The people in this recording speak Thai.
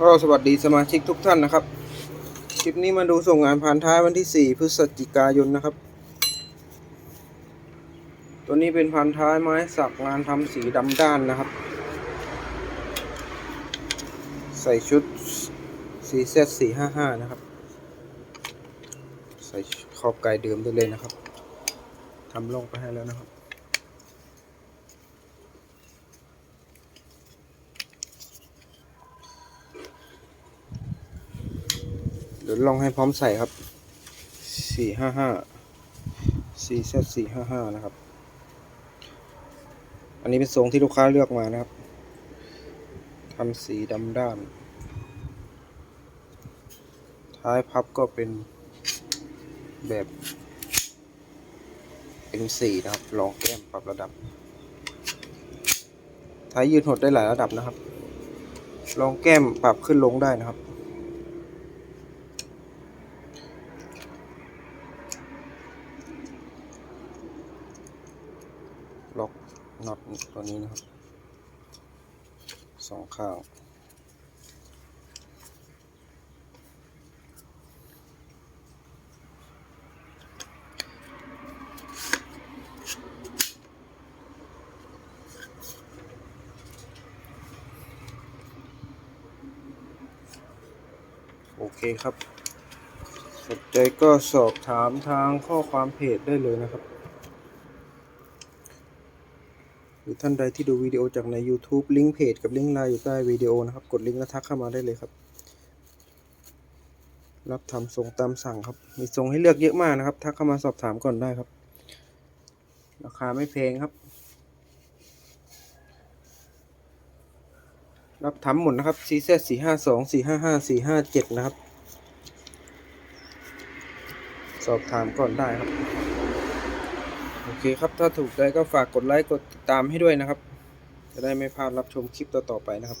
ก็สวัสดีสมาชิกทุกท่านนะครับ คลิปนี้มาดูส่งงานผ่านท้ายวันที่ 4 พฤศจิกายนนะครับ ตัวนี้เป็นผ่านท้ายไม้สักงานทำสีดำด้านนะครับ ใส่ชุด CZ 455นะครับ ใส่ขอบไก่เดิมได้เลยนะครับทำลงไปให้แล้วนะครับ ดี๋ยวลองให้พร้อมใส่ครับสี่ห้าห้าสี่เซตสี่ห้าห้านะครับ อันนี้เป็นทรงที่ลูกค้าเลือกมานะครับทำสีดำด้าน ท้ายพับก็เป็นแบบเป็นสีนะครับรองแก้มปรับระดับ ท้ายยืดหดได้หลายระดับนะครับรองแก้มปรับขึ้นลงได้นะครับ ล็อกน็อตตัวนี้นะครับสองข้างโอเคครับสนใจก็สอบถามทางข้อความเพจได้เลยนะครับ หรือท่านใดที่ดูวิดีโอจากใน YouTube ลิงก์เพจกับลิงก์ไลน์อยู่ใต้วิดีโอนะครับ กดลิงก์แล้วทักเข้ามาได้เลยครับ รับทำทรงตามสั่งครับ มีทรงให้เลือกเยอะมากนะครับ ทักเข้ามาสอบถามก่อนได้ครับ ราคาไม่แพงครับ รับทำหมดนะครับ CZ สี่ห้าสองสี่ห้าห้าสี่ห้าเจ็ดนะครับ สอบถามก่อนได้ครับ โอเคครับ ถ้าถูกใจก็ฝากกดไลค์ กดติดตามให้ด้วยนะครับ จะได้ไม่พลาดรับชมคลิปต่อๆไปนะครับ